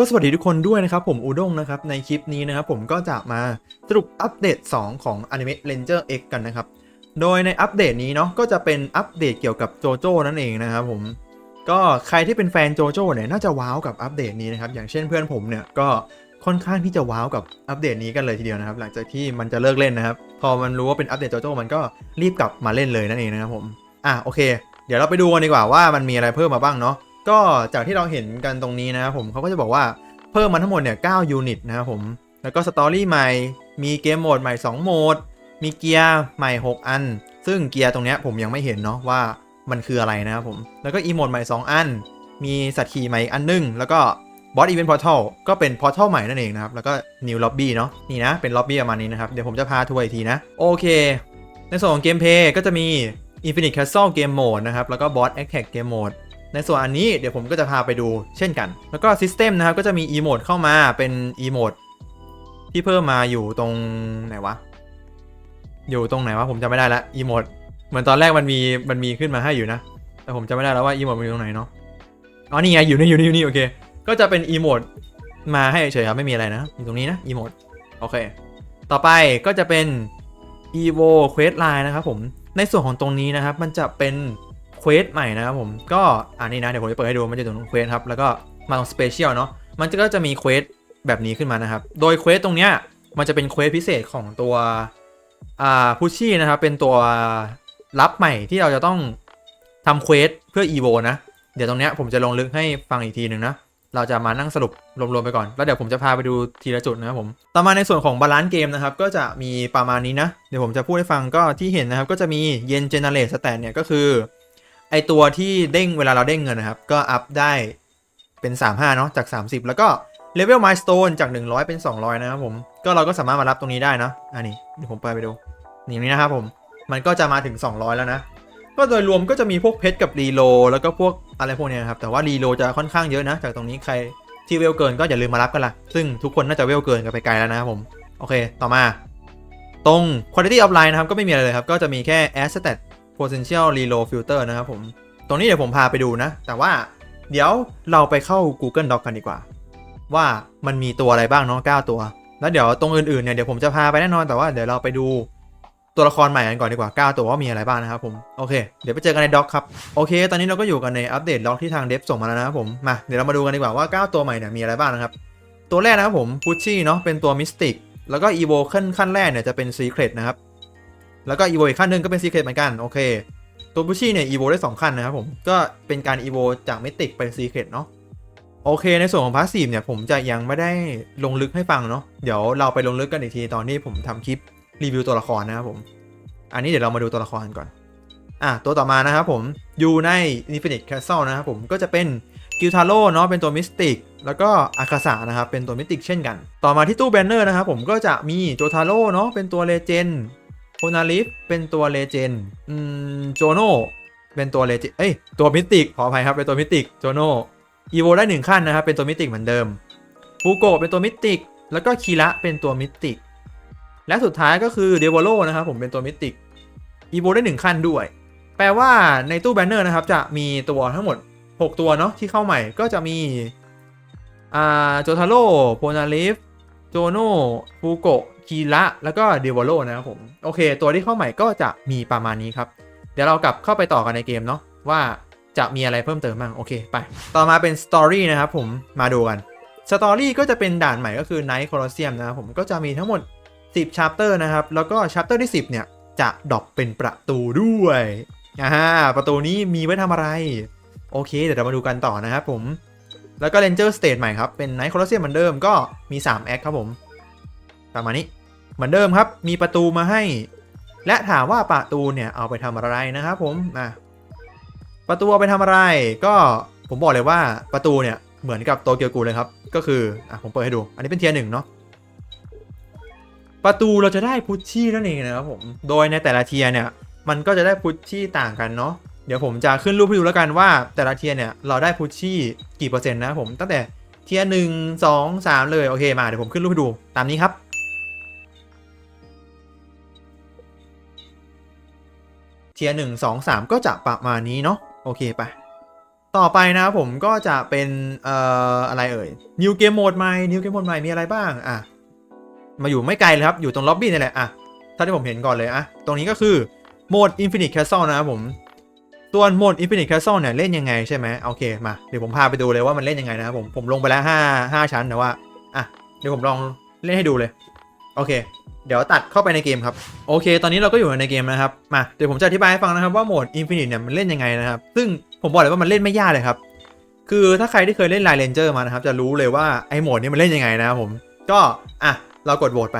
ก็สวัสดีทุกคนด้วยนะครับ ผมอูด้งนะครับ ในคลิปนี้นะครับผมก็จะมาสรุปอัปเดต 2 ของ Anime Ranger X กันนะครับ โดยในอัปเดตนี้เนาะก็จะเป็นอัปเดตเกี่ยวกับโจโจ้นั่นเองนะครับผมก็ใครที่เป็นแฟนโจโจ้เนี่ยน่าจะว้าวกับอัปเดตนี้นะครับ อย่างเช่นเพื่อนผมเนี่ยก็ค่อนข้างที่จะว้าวกับอัปเดตนี้กันเลยทีเดียวนะครับ หลังจากที่มันจะเลิกเล่นนะครับ พอมันรู้ว่าเป็นอัปเดตโจโจ้มันก็รีบกลับมาเล่นเลยนั่นเองนะครับผมอะโอเค เดี๋ยวเราไปดูกันดีกว่าว่ามันมีอะไรเพิ่มมาบ้างเนาะ ก็จากที่เราเห็นกันตรงนี้นะครับผมเขาก็จะบอกว่าเพิ่มมาทั้งหมดเนี่ย9ยูนิตนะครับผม แล้วก็สตอรี่ใหม่ มีเกมโหมดใหม่ 2 โหมด มีเกียร์ใหม่ 6 อัน ซึ่งเกียร์ตรงเนี้ยผมยังไม่เห็นเนาะว่ามันคืออะไรนะครับผม แล้วก็อีโหมดใหม่ 2 อัน มีสัตว์ขี่ใหม่อันหนึง แล้วก็บอสอีเวนต์พอร์ทัลก็เป็นพอร์ทัลใหม่นั่นเองนะครับ แล้วก็นิวล็อบบี้เนาะ นี่นะ เป็นล็อบบี้ประมาณนี้นะครับ เดี๋ยวผมจะพาทัวร์อีกทีนะ โอเค ในส่วนของเกมเพย์ก็จะมี Infinite Castle Game Mode นะครับ แล้วก็ Boss Attack Game Mode ในส่วนอันนี้เดี๋ยวผมก็จะพาไปดูเช่นกัน แล้วก็ซิสเต็มนะครับก็จะมี e m o d e เข้ามาเป็น e m o d e ที่เพิ่มมาอยู่ตรงไหนวะ อยู่ตรงไหนวะผมจำไม่ได้ละ e m o d e เหมือนตอนแรกมันมีมันมีขึ้นมาให้อยู่นะ แต่ผมจำไม่ได้แล้วว่า e m o d e มันอยู่ตรงไหนเนาะอ๋อนี่ไงอยู่นี่อยู่นี่อยู่นี่โอเคก็จะเป็น e m o d e มาให้เฉยครับไม่มีอะไรนะอยู่ตรงนี้นะ e m o d e โอเค ต่อไปก็จะเป็น evo quest line นะครับผมในส่วนของตรงนี้นะครับ มันจะเป็น ควสใหม่นะครับผมก็อันนี้นะเดี๋ยวผมจะเปิดให้ดูมันจะตรงเควสครับแล้วก็มาตรงสเปเชียลเนาะมันก็จะมีเควสแบบนี้ขึ้นมานะครับ โดยเควสตรงเนี้ยมันจะเป็นเควสพิเศษของตัวอ่าพุชชี่นะครับเป็นตัวรับใหม่ที่เราจะต้องทำเควสเพื่อ EVO นะ เดี๋ยวตรงเนี้ยผมจะลงลึกให้ฟังอีกทีหนึ่งนะเราจะมานั่งสรุปรวมๆไปก่อน แล้วเดี๋ยวผมจะพาไปดูทีละจุดนะครับผม ต่อมาในส่วนของบาลานซ์เกมนะครับ ก็จะมีประมาณนี้นะ เดี๋ยวผมจะพูดให้ฟังก็ที่เห็นนะครับ ก็จะมีเย็นเจเนเรตสแตทเนี่ยก็คือ ไอตัวที่เด้งเวลาเราเด้งเงินนะครับ ก็อัพได้เป็น 35 เนาะจาก 30 แล้วก็เลเวลมายสเตนจาก 100 เป็น 200 นะครับผมก็เราก็สามารถมารับตรงนี้ได้นะอันนี้เดี๋ยวผมไปไปดูนี่นี้นะครับผมมันก็จะมาถึง 200 แล้วนะ ก็โดยรวมก็จะมีพวกเพชรกับรีโลแล้วก็พวกอะไรพวกเนี้ยครับแต่ว่ารีโลจะค่อนข้างเยอะนะ จากตรงนี้ใครที่เวลเกินก็อย่าลืมมารับกันละซึ่งทุกคนน่าจะเวลเกินกันไปไกลแล้วนะครับผมโอเค ต่อมา ตรง quality of line นะครับก็ไม่มีอะไรเลยครับก็จะมีแค่ add stat potential reload filter นะครับผม ตรงนี้เดี๋ยวผมพาไปดูนะ แต่ว่าเดี๋ยวเราไปเข้า Google Doc กันดีกว่า ว่ามันมีตัวอะไรบ้างเนาะ9ตัว แล้วเดี๋ยวตรงอื่นๆเนี่ยเดี๋ยวผมจะพาไปแน่นอนแต่ว่าเดี๋ยวเราไปดูตัวละครใหม่กันก่อนดีกว่า 9 ตัวว่ามีอะไรบ้างนะครับผม โอเค เดี๋ยวไปเจอกันในด็อกครับ โอเค ตอนนี้เราก็อยู่กันในอัปเดตด็อกที่ทางเดฟส่งมาแล้วนะครับผม มา เดี๋ยวเรามาดูกันดีกว่าว่า 9 ตัวใหม่เนี่ยมีอะไรบ้างนะครับ ตัวแรกนะครับผมพุชชี่เนาะ เป็นตัวมิสติก แล้วก็อีโวขั้นขั้นแรกเนี่ยจะเป็นซีเครตนะครับ แล้วก็อีโวอีกขั้นหนึ่งก็เป็นซีเครตเหมือนกันโอเคตัวพุชี่เนี่ยอีโวได้ 2 ขั้นนะครับผม ก็เป็นการอีโวจากมิสติกเป็นซีเครตเนาะโอเค ในส่วนของพาสซีฟเนี่ยผมจะยังไม่ได้ลงลึกให้ฟังเนาะเดี๋ยวเราไปลงลึกกันอีกทีตอนที่ผมทำคลิปรีวิวตัวละครนะครับผม อันนี้เดี๋ยวเรามาดูตัวละครก่อนอะตัวต่อมานะครับผมอยู่ใน Infinite Castle นะครับผมก็จะเป็นกิลทาโร่เนาะเป็นตัวมิสติกแล้วก็อาคาสะนะครับเป็นตัวมิสติกเช่นกัน ต่อมาที่ตู้แบนเนอร์นะครับผมก็จะมีโจทาโร่เนาะเป็นตัวเลเจน โพนาลิฟเป็นตัวเลเจนอืมโจโนเป็นตัวเลเจนเอ้ยตัวมิติกขออภัยครับเป็นตัวมิติกโจโนอีโวได้หนึ่งขั้นนะครับเป็นตัวมิติกเหมือนเดิมฟูโกเป็นตัวมิติกแล้วก็คีระเป็นตัวมิติกและสุดท้ายก็คือเดวโลนะครับผมเป็นตัวมิติกอีโวได้หนึ่งขั้นด้วย แปลว่าในตู้แบนเนอร์นะครับจะมีตัวทั้งหมด 6 ตัวเนาะที่เข้าใหม่ก็จะมีอ่าโจทาโร่โพนาลิฟโจโน่ฟูโก คีระแล้วก็เดวโลนะครับผม โอเค ตัวที่เข้าใหม่ก็จะมีประมาณนี้ครับ เดี๋ยวเรากลับเข้าไปต่อกันในเกมเนาะว่าจะมีอะไรเพิ่มเติมบ้าง โอเค ไป ต่อมาเป็นสตอรี่นะครับผมมาดูกันสตอรี่ก็จะเป็นด่านใหม่ก็คือ Night Colosseum นะครับผมก็จะมีทั้งหมด 10 chapter นะครับ แล้วก็ chapter ที่ 10 เนี่ย จะดรอปเป็นประตูด้วยอ่าประตูนี้มีไว้ทำอะไร โอเค เดี๋ยวเรามาดูกันต่อนะครับผม แล้วก็ Ranger Stage ใหม่ครับ เป็น Night Colosseum เหมือนเดิมก็มี 3 แอคครับผม ประมาณนี้ เหมือนเดิมครับ มีประตูมาให้ และถามว่าประตูเนี่ยเอาไปทำอะไรนะครับผมอะประตูเอาไปทำอะไร ก็ผมบอกเลยว่าประตูเนี่ยเหมือนกับโตเกียวกูเลยครับ ก็คืออะผมเปิดให้ดู อันนี้เป็นเทียร์หนึ่งเนาะประตูเราจะได้พุชชี่นั่นเองนะครับผมโดยในแต่ละเทียร์เนี่ย มันก็จะได้พุชชี่ต่างกันเนาะเดี๋ยวผมจะขึ้นรูปให้ดูแล้วกันว่าแต่ละเทียร์เนี่ยเราได้พุชชี่กี่เปอร์เซ็นต์นะครับผมตั้งแต่เทียร์หนึ่งสองสามเลยโอเคมาเดี๋ยวผมขึ้นรูปให้ดูตามนี้ครับ เทียร์หนึ่งสองสามก็จะประมาณนี้เนาะโอเคไปต่อไปนะครับผมก็จะเป็นเอ่ออะไรเอ่ย New Game Mode ใหม่ New Game Mode ใหม่มีอะไรบ้างอะมาอยู่ไม่ไกลเลยครับ อยู่ตรงล็อบบี้นี่แหละอะถ้าที่ผมเห็นก่อนเลยอะตรงนี้ก็คือโหมด Infinite Castle นะครับผมตัวโหมด Infinite Castle เนี่ยเล่นยังไงใช่ไหมโอเคมาเดี๋ยวผมพาไปดูเลยว่ามันเล่นยังไงนะครับผมผมลงไปแล้ว5 5ชั้นแต่ว่าอะเดี๋ยวผมลองเล่นให้ดูเลย โอเค เดี๋ยวตัดเข้าไปในเกมครับ โอเค ตอนนี้เราก็อยู่ในเกมนะครับ มาเดี๋ยวผมจะอธิบายให้ฟังนะครับว่าโหมด Infinite เนี่ยมันเล่นยังไงนะครับ ซึ่งผมบอกเลยว่ามันเล่นไม่ยากเลยครับ คือถ้าใครที่เคยเล่น Line Ranger มานะครับ จะรู้เลยว่าไอ้โหมดนี้มันเล่นยังไงนะครับผม ก็อะเรากดโหวตไป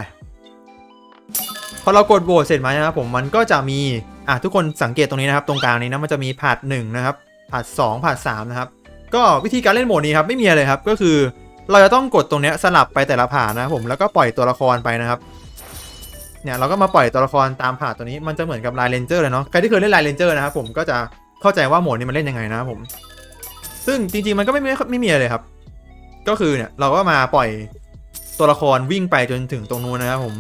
พอเรากดโหวตเสร็จมานะครับผมมันก็จะมีอะทุกคนสังเกตตรงนี้นะครับ ตรงกลางนี้นะมันจะมีพาร์ทหนึ่งนะครับพาร์ทสองพาร์ทสามนะครับก็วิธีการเล่นโหมดนี้ครับไม่มีอะไรครับก็คือ เราจะต้องกดตรงนี้สลับไปแต่ละผ่านนะครับผมแล้วก็ปล่อยตัวละครไปนะครับ เนี่ยเราก็มาปล่อยตัวละครตามผ่าตัวนี้มันจะเหมือนกับไลน์เรนเจอร์เลยเนาะใครที่เคยเล่นไลน์เรนเจอร์นะครับผมก็จะเข้าใจว่าโหมดนี้มันเล่นยังไงนะครับผม ซึ่งจริงๆมันก็ไม่ไม่ไม่มีอะไรเลยครับ ก็คือเนี่ยเราก็มาปล่อยตัวละครวิ่งไปจนถึงตรงนู้นนะครับผม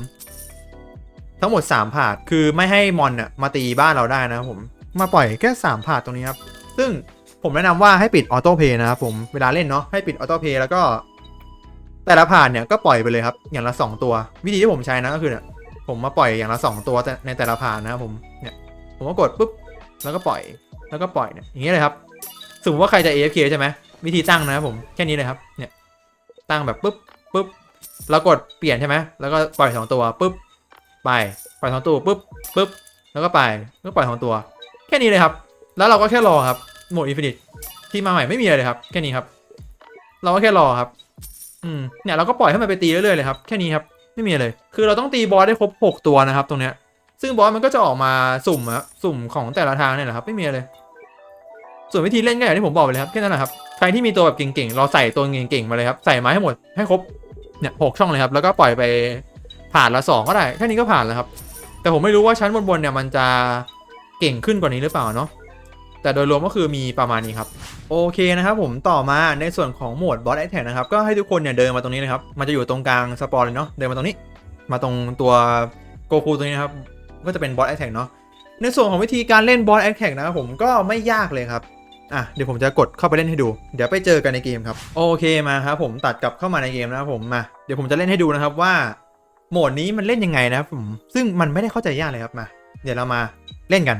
ทั้งหมด 3 ผาดคือไม่ให้มอนเนี่ยมาตีบ้านเราได้นะครับผม มาปล่อยแค่3ผาดตรงนี้ครับ ซึ่งผมแนะนำว่าให้ปิดออโต้เพย์นะครับผมเวลาเล่นเนาะให้ปิดออโต้เพย์แล้วก็ แต่ละผ่านเนี่ยก็ปล่อยไปเลยครับ อย่างละ 2 ตัว วิธีที่ผมใช้นะก็คือเนี่ย ผมมาปล่อยอย่างละ2ตัวแต่ในแต่ละผานนะครับผมเนี่ยผมก็กดปุ๊บแล้วก็ปล่อยแล้วก็ปล่อยเนี่ยอย่างนี้เลยครับสมมติว่าใครจะ AFK ใช่ไหมวิธีตั้งนะครับผมแค่นี้เลยครับเนี่ยตั้งแบบปุ๊บปุ๊บแล้วกดเปลี่ยนใช่ไหมแล้วก็ปล่อย2ตัวปุ๊บไปปล่อย2ตัวปุ๊บปุ๊บแล้วก็ไปก็ปล่อย2ตัว แค่นี้เลยครับ แล้วเราก็แค่รอครับโหมดอินฟินิตที่มาใหม่ไม่มีอะไรเลยครับ แค่นี้ครับ เราก็แค่รอครับ อืมเนี่ยเราก็ปล่อยให้มันไปตีเรื่อยๆเลยครับ แค่นี้ครับ ไม่มีอะไรเลย คือเราต้องตีบอสได้ครบ 6 ตัวนะครับ ตรงเนี้ย ซึ่งบอสมันก็จะออกมาสุ่มอะสุ่มของแต่ละทางเนี่ยแหละครับ ไม่มีอะไรเลย ส่วนวิธีเล่นก็อย่างที่ผมบอกไปเลยครับแค่นั้นแหละครับ ใครที่มีตัวแบบเก่งๆ เราใส่ตัวเก่งๆมาเลยครับ ใส่มาให้หมด ให้ครบ เนี่ยหกช่องเลยครับ แล้วก็ปล่อยไปผ่านละสองก็ได้ แค่นี้ก็ผ่านแล้วครับ แต่ผมไม่รู้ว่าชั้นบนๆเนี่ยมันจะเก่งขึ้นกว่านี้หรือเปล่าเนาะ แต่โดยรวมก็คือมีประมาณนี้ครับ โอเคนะครับผมต่อมาในส่วนของโหมดบอสไอแท็กนะครับ ก็ให้ทุกคนเนี่ยเดินมาตรงนี้นะครับ มันจะอยู่ตรงกลางสปอร์เลยเนาะเดินมาตรงนี้ มาตรงตัวโกคูตรงนี้นะครับ ก็จะเป็นบอสไอแท็กเนาะในส่วนของวิธีการเล่นบอสไอแท็กนะครับผมก็ไม่ยากเลยครับอะเดี๋ยวผมจะกดเข้าไปเล่นให้ดู เดี๋ยวไปเจอกันในเกมครับ โอเคมาครับผมตัดกลับเข้ามาในเกมนะครับผมมาเดี๋ยวผมจะเล่นให้ดูนะครับว่าโหมดนี้มันเล่นยังไงนะครับผมซึ่งมันไม่ได้เข้าใจยากเลยครับมา เดี๋ยวเรามาเล่นกัน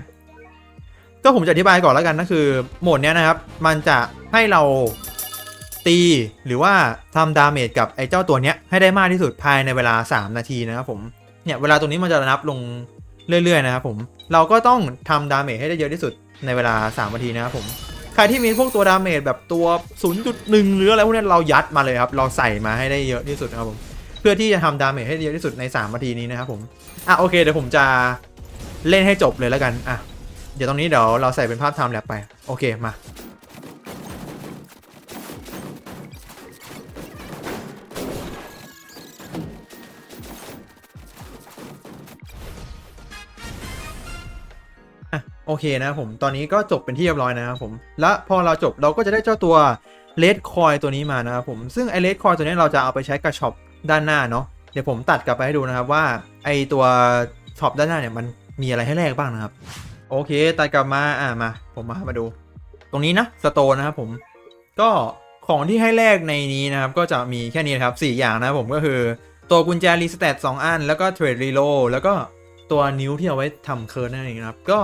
ก็ผมจะอธิบายก่อนแล้วกันนะคือโหมดเนี้ยนะครับ มันจะให้เราตีหรือว่าทำดาเมจกับไอ้เจ้าตัวเนี้ยให้ได้มากที่สุดภายในเวลา 3 นาทีนะครับผมเนี่ยเวลาตรงนี้มันจะนับลงเรื่อยๆนะครับผมเราก็ต้องทำดาเมจให้ได้เยอะที่สุดในเวลา 3 นาทีนะครับผมใครที่มีพวกตัวดาเมจแบบตัว 0.1 หรืออะไรพวกนี้เรายัดมาเลยครับเราใส่มาให้ได้เยอะที่สุดนะครับผมเพื่อที่จะทำดาเมจให้ได้เยอะที่สุดใน3นาทีนี้นะครับผมอะโอเคเดี๋ยวผมจะเล่นให้จบเลยแล้วกันอะ เดี๋ยวตรงนี้เดี๋ยวเราใส่เป็นภาพไทม์แลปไป โอเค มา โอเคนะผม ตอนนี้ก็จบเป็นที่เรียบร้อยนะครับผม และพอเราจบเราก็จะได้เจ้าตัวเลดคอยตัวนี้มานะครับผม ซึ่งไอเลดคอยตัวนี้เราจะเอาไปใช้กับช็อปด้านหน้าเนาะ เดี๋ยวผมตัดกลับไปให้ดูนะครับว่าไอตัวช็อปด้านหน้าเนี่ยมันมีอะไรให้แลกบ้างนะครับ โอเคตัดกลับมาอ่ามา ผมมามาดู ตรงนี้นะสโตนนะครับผมก็ของที่ให้แลกในนี้นะครับ ก็จะมีแค่นี้นะครับ 4 อย่างนะครับผมก็คือ ตัวกุญแจรีสเตต2อัน แล้วก็เทรดรีโลแล้วก็ตัวนิ้วที่เอาไว้ทำเคิร์นนั่นเองนะครับ ก็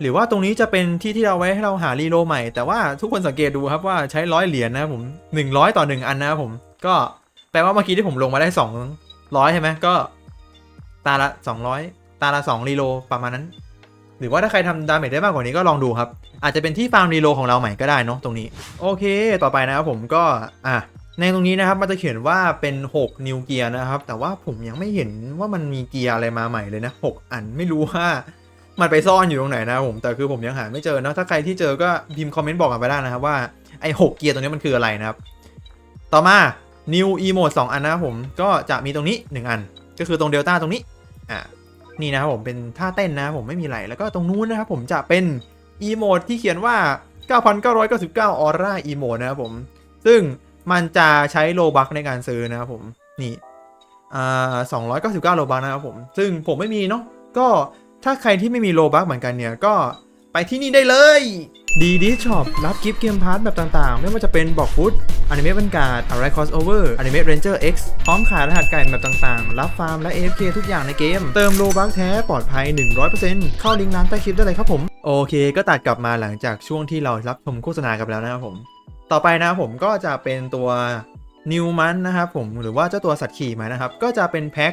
หรือว่าตรงนี้จะเป็นที่ที่เราไว้ให้เราหารีโลใหม่ แต่ว่าทุกคนสังเกตดูครับว่าใช้ร้อยเหรียญนะครับผม100 ต่อ 1 อันนะครับผม ก็แปลว่าเมื่อกี้ที่ผมลงมาได้ 200ใช่ไหมก็ ตาละ 200 ตาละ 2 รีโลประมาณนั้น หรือว่าถ้าใครทำดาเมจได้มากกว่านี้ก็ลองดูครับ อาจจะเป็นที่ฟาร์มรีโลของเราใหม่ก็ได้เนาะตรงนี้ โอเค ต่อไปนะครับผมก็อะในตรงนี้นะครับมันจะเขียนว่าเป็น 6 นิวเกียร์นะครับ แต่ว่าผมยังไม่เห็นว่ามันมีเกียร์อะไรมาใหม่เลยนะ 6 อันไม่รู้ว่ามันไปซ่อนอยู่ตรงไหนนะผมแต่คือผมยังหาไม่เจอนะถ้าใครที่เจอก็พิมพ์คอมเมนต์บอกกันไปได้นะครับว่าไอ้6เกียร์ตรงนี้มันคืออะไรนะครับ ต่อมา New Emote 2 อันนะครับผมก็จะมีตรงนี้ 1 อัน ก็คือตรงเดลต้าตรงนี้อะ นี่นะครับผมเป็นท่าเต้นนะผมไม่มีอะไรแล้วก็ตรงนู้นนะครับผมจะเป็นอีโมดที่เขียนว่า 9,999ออร่าอีโมดนะครับผมซึ่งมันจะใช้โลบักในการซื้อนะครับผมนี่อ่า299โลบักนะครับผม ซึ่งผมไม่มีเนาะก็ถ้าใครที่ไม่มีโลบักเหมือนกันเนี่ยก็ ไปไปที่นี่ได้เลยดีดีช็อปรับกิฟต์เกมพาร์ทแบบต่างๆ ไม่ว่าจะเป็นบอกฟุตอนิเมะบันการ์ดอะไรคอสโอเวอร์อนิเมะเรนเจอร์ X พร้อมขายรหัสไก่แบบต่างๆ รับฟาร์มและ AFK ทุกอย่างในเกม เติมโลบัคแท้ปลอดภัย 100%เข้าลิงก์ร้านใต้คลิปได้เลยครับผม โอเค ก็ตัดกลับมาหลังจากช่วงที่เรารับชมโฆษณากันไปแล้วนะครับผม ต่อไปนะครับผมก็จะเป็นตัวนิวมันนะครับผมหรือว่าเจ้าตัวสัตว์ขี่มานะครับก็จะเป็นแพ็ค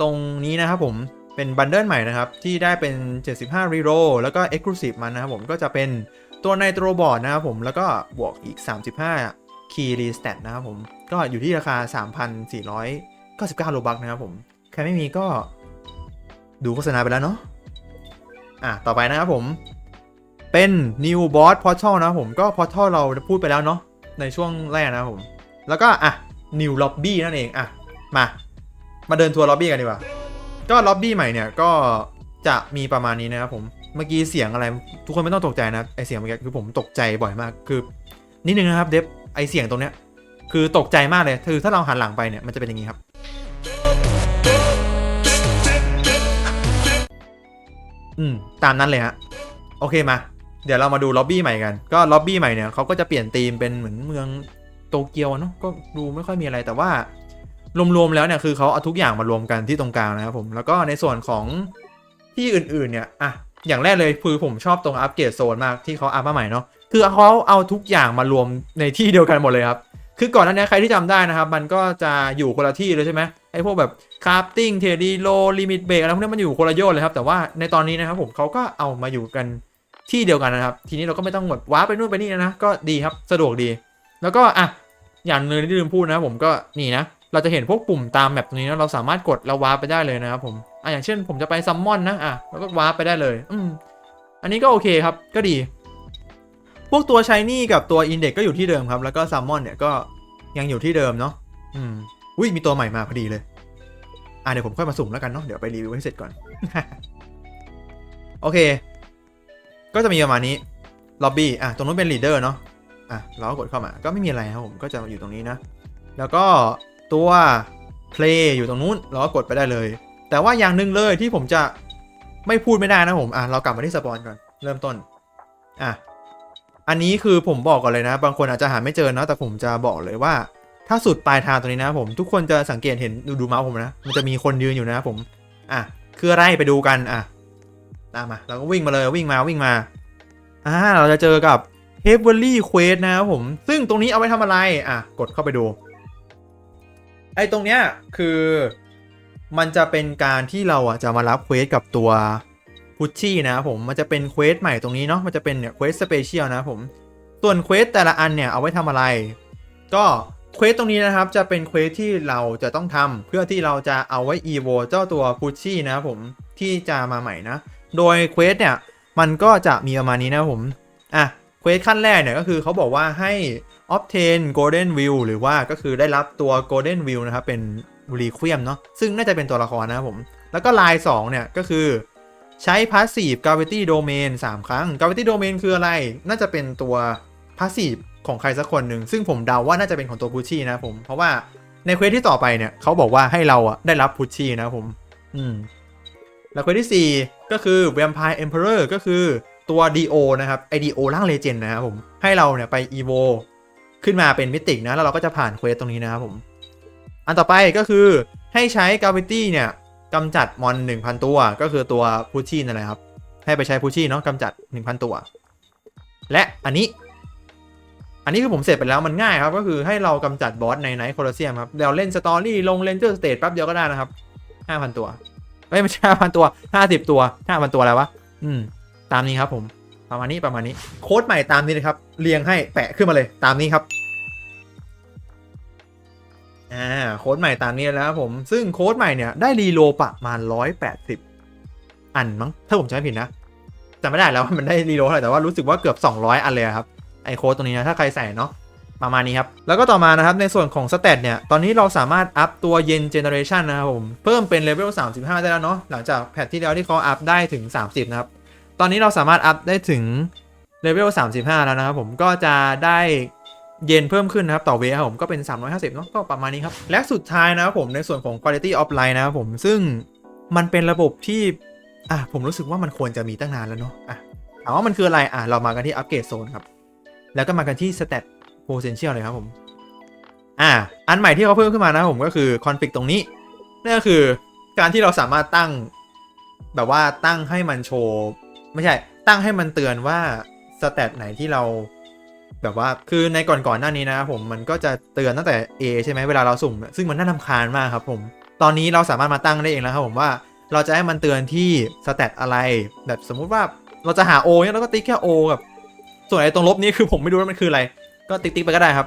ตรงนี้นะครับผม เป็นบันเดิลใหม่นะครับ ที่ได้เป็น 75 รีโรแล้วก็ Exclusive มันนะครับผมก็จะเป็นตัวไนโตรบอร์ดนะครับผมแล้วก็บวกอีก 35 คีรีสเตตนะครับผมก็อยู่ที่ราคา 3,499 โลบักนะครับผม ใครไม่มีก็ดูโฆษณาไปแล้วเนาะอะต่อไปนะครับผม เป็น New Boss Portal นะครับผมก็ Portal เราพูดไปแล้วเนาะในช่วงแรกนะครับผม แล้วก็อะ New Lobby นั่นเองอะมา มาเดินทัวร์ล็อบบี้กันดีกว่า ก็ล็อบบี้ใหม่เนี่ยก็จะมีประมาณนี้นะครับผมเมื่อกี้เสียงอะไรทุกคนไม่ต้องตกใจนะไอเสียงเมื่อกี้คือผมตกใจบ่อยมากคือ นิดนึงนะครับเดฟไอเสียงตรงเนี้ยคือตกใจมากเลยคือถ้าเราหันหลังไปเนี่ยมันจะเป็นอย่างนี้ครับ อืมตามนั้นเลยฮะโอเคมา เดี๋ยวเรามาดูล็อบบี้ใหม่กัน ก็ล็อบบี้ใหม่เนี่ยเขาก็จะเปลี่ยนธีมเป็นเหมือนเมืองโตเกียวเนาะก็ดูไม่ค่อยมีอะไรแต่ว่า รวมๆแล้วเนี่ยคือเขาเอาทุกอย่างมารวมกันที่ตรงกลางนะครับผมแล้วก็ในส่วนของที่อื่นๆเนี่ยอะอย่างแรกเลยคือผมชอบตรงอัปเกรดโซนมากที่เขาอัพมาใหม่เนาะคือเขาเอาทุกอย่างมารวมในที่เดียวกันหมดเลยครับคือก่อนหน้านี้ใครที่จำได้นะครับ มันก็จะอยู่คนละที่เลยใช่ไหมไอ้พวกแบบคราฟติ้งเทดีโลลิมิตเบรกอะไรพวกนี้มันอยู่คนละโยชน์เลยครับ แต่ว่าในตอนนี้นะครับผมเขาก็เอามาอยู่กันที่เดียวกันนะครับ ทีนี้เราก็ไม่ต้องแบบว้าไปนู่นไปนี่นะก็ดีครับสะดวกดี แล้วก็อะอย่างหนึงที่ลืมพูดนะผมก็นี่นะ เราจะเห็นพวกปุ่มตามแมปตรงนี้นะเราสามารถกดแล้ววาร์ปไปได้เลยนะครับผมอะอย่างเช่น ผมจะไปซัมมอนนะอะแล้วก็วาร์ปไปได้เลย อืมอันนี้ก็โอเคครับก็ดี พวกตัวชายนี่กับตัวอินเด็กก็อยู่ที่เดิมครับ แล้วก็ซัมมอนเนี่ยก็ยังอยู่ที่เดิมเนาะอืมอุ้ยมีตัวใหม่มาพอดีเลย อะเดี๋ยวผมค่อยมาสุ่มแล้วกันเนาะเดี๋ยวไปรีวิวให้เสร็จก่อน โอเค ก็จะมีประมาณนี้ล็อบบี้อะตรงนู้นเป็นลีดเดอร์เนาะอะเราก็กดเข้ามาก็ไม่มีอะไรครับผมก็จะอยู่ตรงนี้นะ แล้วก็ ตัว play อยู่ตรงนู้น เราก็กดไปได้เลย แต่ว่าอย่างหนึ่งเลยที่ผมจะไม่พูดไม่ได้นะผมอะเรากลับมาที่สปอนก่อน เริ่มต้นอะอันนี้คือผมบอกก่อนเลยนะ บางคนอาจจะหาไม่เจอเนาะแต่ผมจะบอกเลยว่า ถ้าสุดปลายทางตรงนี้นะผมทุกคนจะสังเกตเห็นดูดูเมาส์ผมนะ มันจะมีคนยืนอยู่นะผมอะคืออะไรไปดูกันอะตามมาเราก็วิ่งมาเลยวิ่งมาวิ่งมาอ่าเราจะเจอกับ h e a v e n l y Quest นะครับผม ซึ่งตรงนี้เอาไว้ทำอะไร อะ กดเข้าไปดู ไอ้ตรงเนี้ยคือมันจะเป็นการที่เราอะจะมารับเควสกับตัวพุชชี่นะครับผมมันจะเป็นเควสใหม่ตรงนี้เนาะมันจะเป็นเนี่ยเควสสเปเชียลนะผมส่วนเควสแต่ละอันเนี่ยเอาไว้ทำอะไร ก็เควสตรงนี้นะครับจะเป็นเควสที่เราจะต้องทำเพื่อที่เราจะเอาไว้อีโวเจ้าตัวพุชชี่นะผมที่จะมาใหม่นะ โดยเควสเนี่ยมันก็จะมีประมาณนี้นะผมอะเควสขั้นแรกเนี่ยก็คือเขาบอกว่าให้ obtain golden view หรือว่าก็คือได้รับตัว golden view นะครับ เป็นรีควีมเนาะซึ่งน่าจะเป็นตัวละครนะครับผม แล้วก็ลาย 2 เนี่ย ก็คือใช้ passive gravity domain 3 ครั้ง gravity domain คืออะไร น่าจะเป็นตัว passive ของใครสักคนหนึ่ง ซึ่งผมเดาว่าน่าจะเป็นของตัวพุชชี่นะครับผม เพราะว่าในเควสที่ต่อไปเนี่ยเขาบอกว่าให้เราอะได้รับพุชชี่นะครับผม อืม แล้วเควสที่ 4 ก็คือ vampire emperor ก็คือตัว do นะครับไอ do ร่างเลเจนนะครับผม ให้เราเนี่ยไป evo ขึ้นมาเป็นมิตินะแล้วเราก็จะผ่านเควสตรงนี้นะครับผม อันต่อไปก็คือให้ใช้ gravity เนี่ยกำจัดมอน 1,000 ตัว ก็คือตัวพุชชี่นั่นแหละครับ ให้ไปใช้พุชชี่เนาะกำจัด 1,000 ตัว และอันนี้ อันนี้คือผมเสร็จไปแล้วมันง่ายครับ ก็คือให้เรากำจัดบอสในไนท์โคลเซียมครับเราเล่นสตอรี่ลงเลนเจอร์สเตทแป๊บเดียวก็ได้นะครับ 5,000 ตัว ไม่ไม่ใช่5,000 ตัว 50 ตัว 5,000 ตัวอะไรวะ อืม ตามนี้ครับผม ประมาณนี้ประมาณนี้โค้ดใหม่ตามนี้เลยครับ เรียงให้แปะขึ้นมาเลยตามนี้ครับอ่าโค้ดใหม่ตามนี้แล้วผมซึ่งโค้ดใหม่เนี่ยได้รีโลประมาณ 180 อันมั้งถ้าผมจำไม่ผิดนะจำไม่ได้แล้วว่ามันได้รีโลเท่าไหร่แต่ว่ารู้สึกว่าเกือบ 200 อันเลยครับไอโค้ดตรงนี้นะถ้าใครใส่เนาะประมาณนี้ครับ แล้วก็ต่อมานะครับในส่วนของสเตตเนี่ย ตอนนี้เราสามารถอัพตัวเย็นเจเนอเรชันนะครับผม เพิ่มเป็นเลเวล35 ได้แล้วเนาะหลังจากแพทที่แล้วที่เขาอัพได้ถึง 30 นะครับ ตอนนี้เราสามารถอัพได้ถึงเลเวล 35 แล้วนะครับผมก็จะได้เย็นเพิ่มขึ้นนะครับ ต่อเวครับผมก็เป็น 350เนาะก็ประมาณนี้ครับ และสุดท้ายนะครับผมในส่วนของ quality of life นะครับผมซึ่งมันเป็นระบบที่อะผมรู้สึกว่ามันควรจะมีตั้งนานแล้วเนาะอะถามว่ามันคืออะไรอะเรามากันที่อัปเกรดโซนครับ แล้วก็มากันที่ stat potential เลยครับผม อ่าอันใหม่ที่เขาเพิ่มขึ้นมานะผมก็คือ config ตรงนี้นั่นก็คือการที่เราสามารถตั้งแบบว่าตั้งให้มันโชว์ ไม่ใช่ ตั้งให้มันเตือนว่าสเตตไหนที่เรา แบบว่าคือในก่อนก่อนๆหน้านี้นะครับผมมันก็จะเตือนตั้งแต่ A ใช่ไหมเวลาเราสุ่ม ซึ่งมันน่าทำคาญมากครับผม ตอนนี้เราสามารถมาตั้งได้เองแล้วครับผมว่าเราจะให้มันเตือนที่สเตตอะไรแบบสมมุติว่าเราจะหา O เนี่ยเราก็ติ๊กแค่ O กับส่วนไอ้ตรงลบนี้คือผมไม่รู้ว่ามันคืออะไร ก็ติ๊กติ๊กไปก็ได้ครับ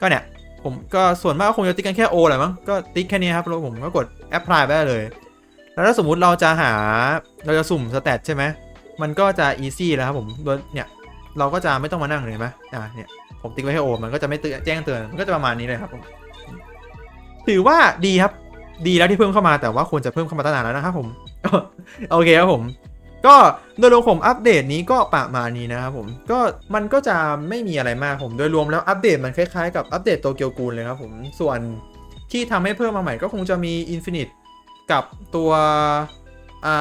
ก็เนี่ยผมก็ส่วนมากก็คงจะติ๊กกันแค่ O แหละมั้งก็ติ๊กแค่นี้ครับแล้วผมก็กด apply ไปได้เลย แล้วถ้าสมมุติเราจะหาเราจะสุ่มสเตตใช่ไหม มันก็จะ easy แล้วครับผมโดยเนี่ยเราก็จะไม่ต้องมานั่งเลยไหมอ่าเนี่ยผมติ๊กไว้ให้โอมันก็จะไม่เตือนแจ้งเตือนมันก็จะประมาณนี้เลยครับผมถือว่าดีครับ ดีแล้วที่เพิ่มเข้ามาแต่ว่าควรจะเพิ่มเข้ามาตั้งนานแล้วนะครับผมโอเคครับผม ก็โดยรวมผมอัปเดตนี้ก็ประมาณนี้นะครับผมก็มันก็จะไม่มีอะไรมากผมโดยรวมแล้วอัปเดตมันคล้ายๆกับอัปเดตโตเกียวกูลเลยครับผมส่วนที่ทำให้เพิ่มมาใหม่ก็คงจะมี Infinite กับตัวอ่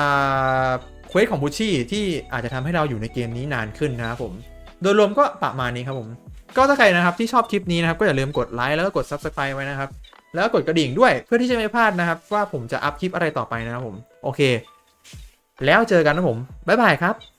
า เควสของบูชี่ที่อาจจะทำให้เราอยู่ในเกมนี้นานขึ้นนะครับผม โดยรวมก็ประมาณนี้ครับผม ก็ถ้าใครนะครับที่ชอบคลิปนี้นะครับก็อย่าลืมกดไลค์แล้วก็กด Subscribe ไว้นะครับ แล้วก็กดกระดิ่งด้วยเพื่อที่จะไม่พลาดนะครับ ว่าผมจะอัพคลิปอะไรต่อไปนะครับผม โอเค แล้วเจอกันนะผมบ๊ายบายครับ